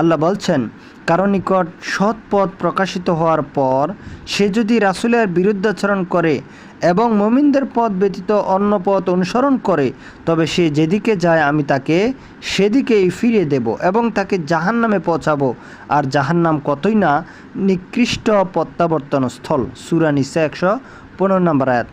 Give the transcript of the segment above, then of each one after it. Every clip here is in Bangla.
আল্লাহ বলছেন, কারও নিকট সৎ পথ প্রকাশিত হওয়ার পর সে যদি রাসুলের বিরুদ্ধাচরণ করে এবং মমিনদের পথ ব্যতীত অন্য পথ অনুসরণ করে, তবে সে যেদিকে যায় আমি তাকে সেদিকেই ফিরিয়ে দেব এবং তাকে জাহান নামে পৌঁছাবো। আর জাহান্নাম কতই না নিকৃষ্ট প্রত্যাবর্তন স্থল সুরানিসা একশো পনেরো নম্বর আয়াত।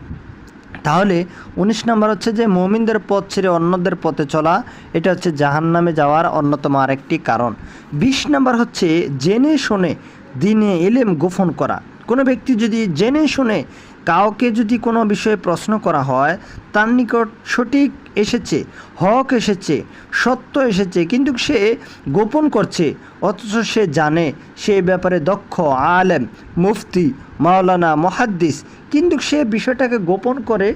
তাহলে উনিশ নম্বর হচ্ছে যে মমিনদের পথ ছেড়ে অন্যদের পথে চলা, এটা হচ্ছে জাহান নামে যাওয়ার অন্যতম আরেকটি কারণ। বিশ নম্বর হচ্ছে জেনে শুনে দিনে এলেম গোপন করা। কোনো ব্যক্তি যদি জেনে শুনে কাউকে যদি কোনো বিষয়ে প্রশ্ন করা হয়, তার নিকট সঠিক এসেছে, হক এসেছে, সত্য এসেছে, কিন্তু সে গোপন করছে, অথচ সে জানে, সে ব্যাপারে দক্ষ, আলেম, মুফতি, মাওলানা, মহাদ্দিস কিন্তু সে বিষয়টাকে গোপন করে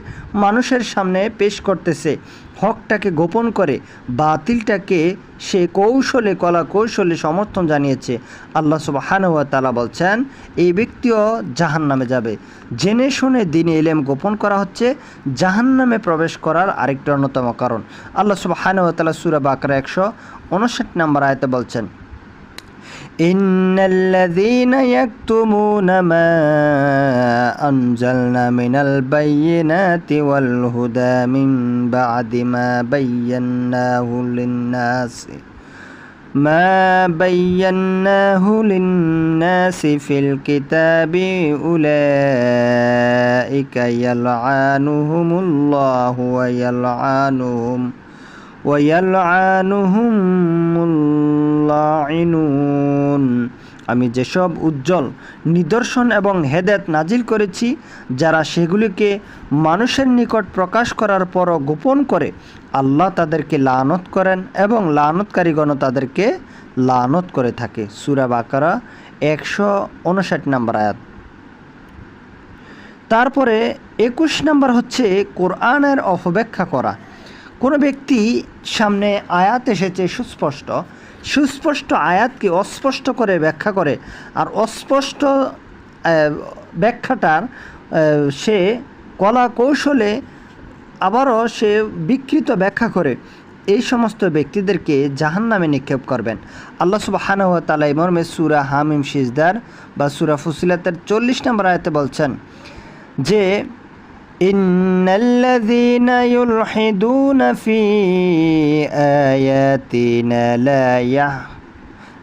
মানুষের সামনে পেশ করতেছে। হকটাকে গোপন করে, বাতিলটাকে সে কৌশলে কলা কৌশলে সমর্থন জানিয়েছে। আল্লাহ সুবাহানুয়া তালা বলছেন, এই ব্যক্তিও জাহান নামে যাবে। জেনে শুনে দিনে এলেম গোপন করা হচ্ছে জাহান নামে প্রবেশ করার আরেকটি অন্যতম কারণ। আল্লাহ সুবাহানুয়া তালা সুরা বাকরা একশো উনষাট নম্বর আয়তে বলছেন إن الذين يكتمون ما أنزلنا من البينات والهدى من بعد ما بيناه للناس ما بيناه للناس في الكتاب أولئك يلعنهم الله ويلعنهم আমি যেসব উজ্জ্বল নিদর্শন এবং হেদেত নাজিল করেছি, যারা সেগুলিকে মানুষের নিকট প্রকাশ করার পরও গোপন করে আল্লাহ তাদেরকে লানত করেন এবং লানতকারীগণ তাদেরকে লানত করে থাকে। সুরা বাকারা একশো উনষাট নম্বর আয়াত। তারপরে একুশ নম্বর হচ্ছে কোরআনের অপব্যাখ্যা করা। কোনো ব্যক্তি সামনে আয়াত এসেছে সুস্পষ্ট সুস্পষ্ট আয়াতকে অস্পষ্ট করে ব্যাখ্যা করে আর অস্পষ্ট ব্যাখ্যাটার সে কলা কৌশলে আবারও সে বিকৃত ব্যাখ্যা করে। এই সমস্ত ব্যক্তিদেরকে জাহান নামে নিক্ষেপ করবেন। আল্লাহ সুবাহান তালা মর্মে সুরা হামিম সিজদার বা সুরা ফুসিলাতের চল্লিশ নম্বর আয়তে বলছেন যে إن الذين يلحدون في آياتنا لا يح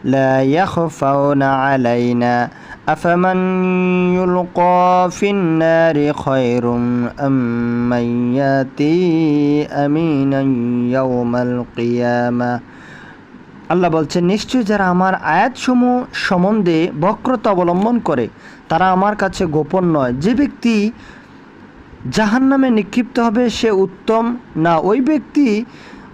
لا يخفون علينا أفمن يلقى في النار خير أم من يأتي أمينا يوم القيامة আল্লাহ বলছেন নিশ্চয়ই যারা আমার আয়াতসমূহ সম্বন্ধে বক্রতা অবলম্বন করে তারা আমার কাছে গোপন নয় যে ব্যক্তি জাহান নামে নিক্ষিপ্ত হবে সে উত্তম, না ওই ব্যক্তি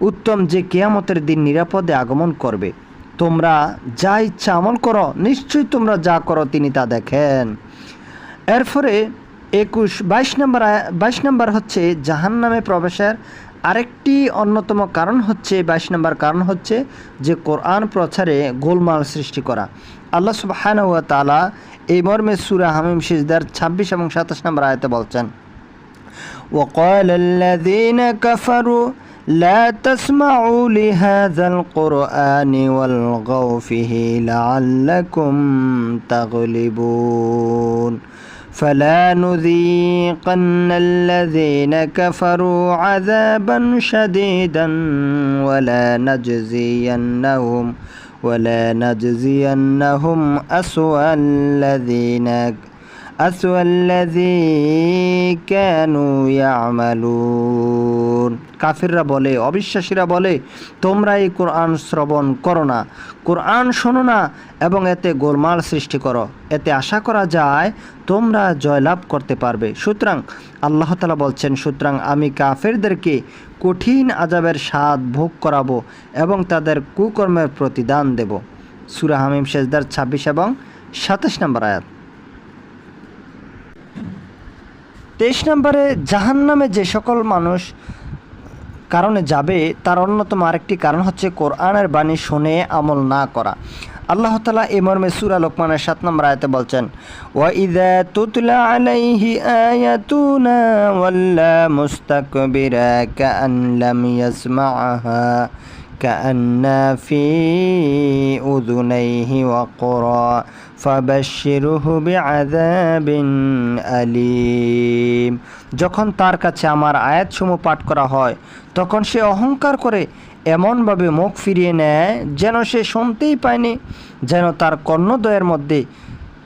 উত্তম যে কেয়ামতের দিন নিরাপদে আগমন করবে। তোমরা যা ইচ্ছা আমল করো, নিশ্চয়ই তোমরা যা করো তিনি তা দেখেন। এরপরে একুশ, বাইশ নম্বর বাইশ নম্বর হচ্ছে জাহান নামে প্রবেশের আরেকটি অন্যতম কারণ হচ্ছে, বাইশ নম্বর কারণ হচ্ছে যে কোরআন প্রচারে গোলমাল সৃষ্টি করা। আল্লাহ সুবাহান তালা এই মর্মে সুরা হামিম সিজদার ছাব্বিশ এবং সাতাশ নম্বর আয়তে বলছেন وقال الذين كفروا لا تسمعوا لهذا القرآن والغوا فيه لعلكم تغلبون. فلا نذيقن الذين كفروا عذابا شديدا ولا نجزينهم ولا نجزينهم أسوأ الذين أسوأ الذي كانوا يعملون কাফিররা বলে অবিশ্বাসীরা বলে তোমরা এই কোরআন শ্রবণ করো না কোরআন শোনো না এবং এতে গোলমাল সৃষ্টি করো এতে আশা করা যায় তোমরা জয়লাভ করতে পারবে সুতরাং আল্লাহ তালা বলছেন সুতরাং আমি কাফেরদেরকে কঠিন আজাবের স্বাদ ভোগ করাবো এবং তাদের কুকর্মের প্রতিদান দেব সুরা হামিম শেষদার ছাব্বিশ এবং সাতাশ নম্বর আয়াত তেইশ নম্বরে জাহান্নামে যে সকল মানুষ কারণে যাবে, তার অন্যতম আরেকটি কারণ হচ্ছে কোরআনের বাণী শুনে আমল না করা। আল্লাহ তালা এ মর্মে সুরা লোকমানের সাত নম্বর আয়তে বলছেন, ওয়াইদা তুতলা كأن في أذنيه وقرا فبشره بعذاب أليم যখন তার কাছে আমার আয়াতসমূহ পাঠ করা হয় তখন সে অহংকার করে এমনভাবে মুখ ফিরিয়ে নেয় যেন সে শুনতেই পায়নি যেন তার কর্ণদয়ের মধ্যে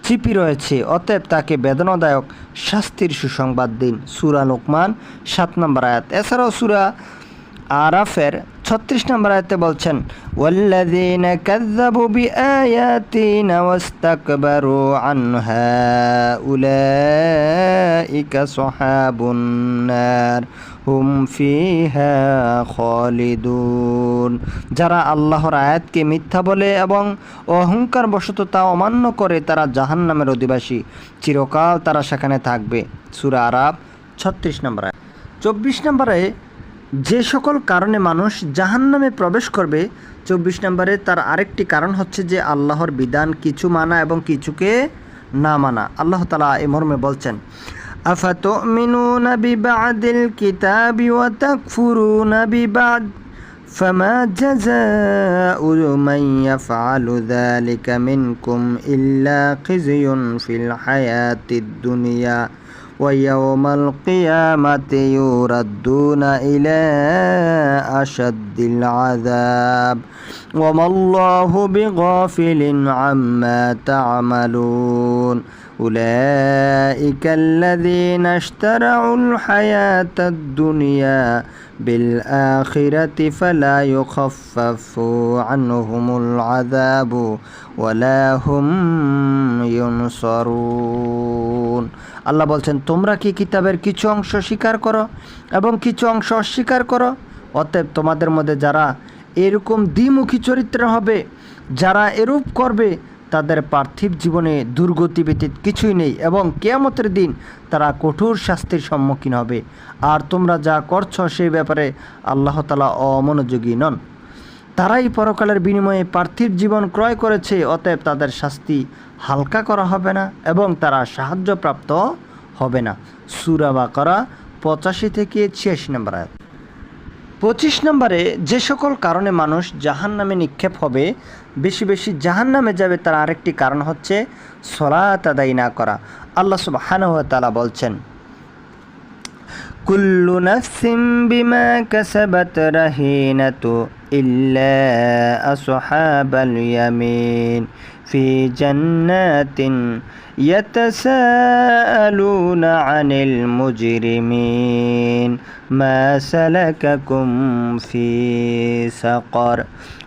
চিপি রয়েছে অতএব তাকে বেদনাদায়ক শাস্তির সুসংবাদ দিন সুরা লোকমান সাত নম্বর আয়াত এছাড়াও সুরা আরাফের ছত্রিশ নম্বর আয়তে বলছেন, ওয়াল্লাযীনা কাযযাবু বিআয়াতিনা ওয়াস্তাকবারু আনহা উলাইকা সাহাবুন নার, হুম ফিহা খালিদুন। যারা আল্লাহর আয়াতকে মিথ্যা বলে এবং অহংকার বশত তা অমান্য করে, তারা জাহান্নামের অধিবাসী। চিরকাল তারা সেখানে থাকবে। সূরা আরাব ছত্রিশ নম্বর আয়াত। চব্বিশ নম্বরে যে সকল কারণে মানুষ জাহান্নামে প্রবেশ করবে চব্বিশ নম্বরে তার আরেকটি কারণ হচ্ছে যে আল্লাহর বিধান কিছু মানা এবং কিছুকে না মানা আল্লাহ তালা এ মর্মে বলছেন أفتؤمنون ببعد الكتاب وتكفرون ببعد فما جزاء من يفعل ذلك منكم إلا خزي في الحياة الدنيا ويوم القيامة يردون إلى أشد العذاب. وما الله بغافل عما تعملون. أولئك الذين اشترعوا الحياة الدنيا بالآخرة فلا يخفف عنهم العذاب. ওয়ালা ইউনসরুন। আল্লাহ বলছেন, তোমরা কি কিতাবের কিছু অংশ স্বীকার করো এবং কিছু অংশ অস্বীকার করো? অতএব তোমাদের মধ্যে যারা এরকম দ্বিমুখী চরিত্র হবে, যারা এরূপ করবে, তাদের পার্থিব জীবনে দুর্গতি ব্যতীত কিছুই নেই এবং কেয়ামতের দিন তারা কঠোর শাস্তির সম্মুখীন হবে। আর তোমরা যা করছ সেই ব্যাপারে আল্লাহতালা অমনোযোগী নন। তারাই পরকালের বিনিময়ে পার্থিব জীবন ক্রয় করেছে, অতএব তাদের শাস্তি হালকা করা হবে না এবং তারা সাহায্যপ্রাপ্ত হবে না। সুরা বা করা পঁচাশি থেকে ছিয়াশি নম্বর আয়াত। পঁচিশ নম্বরে, যে সকল কারণে মানুষ জাহান নামে নিক্ষেপ হবে, বেশি বেশি জাহান নামে যাবে তার আরেকটি কারণ হচ্ছে সলাত আদায় না করা। আল্লাহ তাআলা বলছেন কুল্লু নাফসিম বিমা কাসাবাত রাহিনাতু ইল্লা আসহাবাল ইয়ামিন ফি জান্নাতিন يتساءلون عن المجرمين ما سلككم في سقر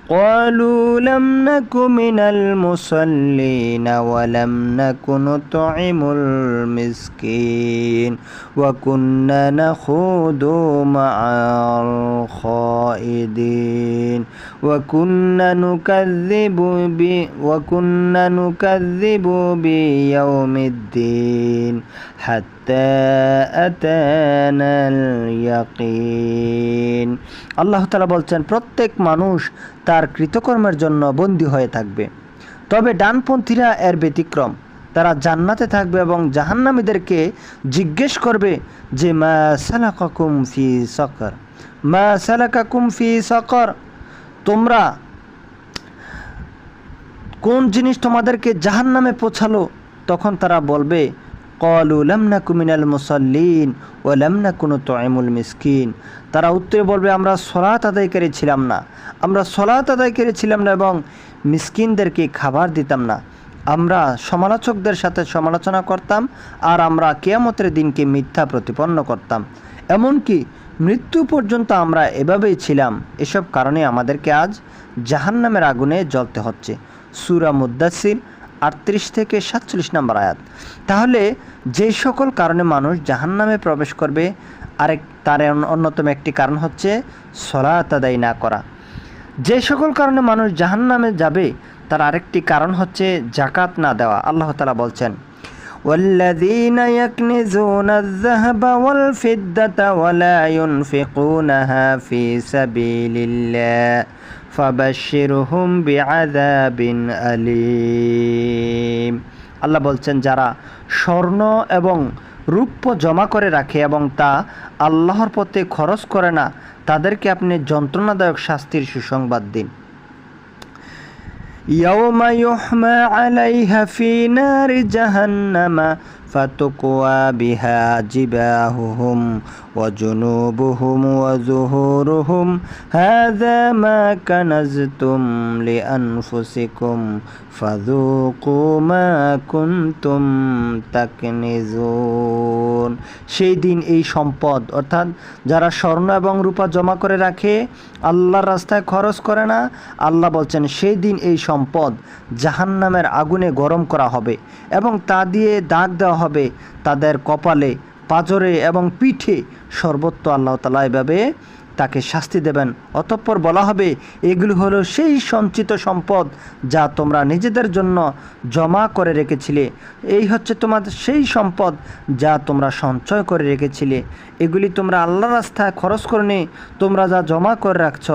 قالوا لم نك من المصلين ولم نك نطعم المسكين وكنا نخوض مع الخائدين وكنا نكذب ب وكنا نكذب بيوم الدين حتى ইয়াকিন আল্লাহ তালা বলছেন, প্রত্যেক মানুষ তার কৃতকর্মের জন্য বন্দী হয়ে থাকবে। তবে ডানপন্থীরা এর ব্যতিক্রম। তারা জান্নাতে থাকবে এবং জাহান্নামীদেরকে জিজ্ঞেস করবে যে, মা সালাকুম ফি সকর? মা সালাকুম ফি সকর? তোমরা কোন জিনিস তোমাদেরকে জাহান্নামে পৌঁছালো? তখন তারা বলবে কলু লামনা কুমিনাল মুসল্লিন ও লামনা কোনো মিসকিন তারা উত্তরে বলবে, আমরা সলাত আদায়কারী ছিলাম না। আমরা সলাত আদায়কারী ছিলাম না এবং মিসকিনদেরকে খাবার দিতাম না। আমরা সমালোচকদের সাথে সমালোচনা করতাম আর আমরা কেয়ামতের দিনকে মিথ্যা প্রতিপন্ন করতাম। এমনকি মৃত্যু পর্যন্ত আমরা এভাবেই ছিলাম। এসব কারণে আমাদেরকে আজ জাহান্নামের আগুনে জ্বলতে হচ্ছে। সুরা মুদাসির আটত্রিশ থেকে সাতচল্লিশ নম্বর আয়াত তাহলে যে সকল কারণে মানুষ জাহান্নামে প্রবেশ করবে আরেক তার অন্য- অন্যতম একটি কারণ হচ্ছে সলাত আদায় না করা যে সকল কারণে মানুষ জাহান্নামে যাবে তার আরেকটি কারণ হচ্ছে জাকাত না দেওয়া আল্লাহ তালা বলছেন والذين يكنزون الذهب والفضة ولا ينفقونها في سبيل الله فبشرهم بعذاب أليم আল্লাহ বলছেন যারা স্বর্ণ এবং রূপ্য জমা করে রাখে এবং তা আল্লাহর পথে খরচ করে না তাদেরকে আপনি যন্ত্রণাদায়ক শাস্তির সুসংবাদ দিন يوم يحمى عليها في نار جهنم فتقوى بها جباههم وجنوبهم وظهورهم هذا ما كنزتم لأنفسكم فذوقوا ما كنتم تكنزون সেই দিন এই সম্পদ অর্থাৎ যারা স্বর্ণ এবং রূপা জমা করে রাখে আল্লাহর রাস্তায় খরচ করে না আল্লাহ বলছেন সেই দিন এই সম্পদ জাহান্নামের আগুনে গরম করা হবে এবং তা দিয়ে দাগ দেওয়া হবে। তাদের কপালে, পাজরে এবং পিঠে সর্বত্র আল্লাহ তালা এভাবে তাকে শাস্তি দেবেন। অতঃপর বলা হবে, এগুলি হলো সেই সঞ্চিত সম্পদ যা তোমরা নিজেদের জন্য জমা করে রেখেছিলে। এই হচ্ছে তোমাদের সেই সম্পদ যা তোমরা সঞ্চয় করে রেখেছিলে। এগুলি তোমরা আল্লাহ রাস্তায় খরচ করনি তোমরা যা জমা করে রাখছ,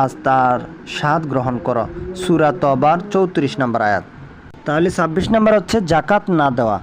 আজ তার স্বাদ গ্রহণ করো। সুরাত আবার চৌত্রিশ নম্বর আয়াত। তাহলে ছাব্বিশ নম্বর হচ্ছে জাকাত না দেওয়া।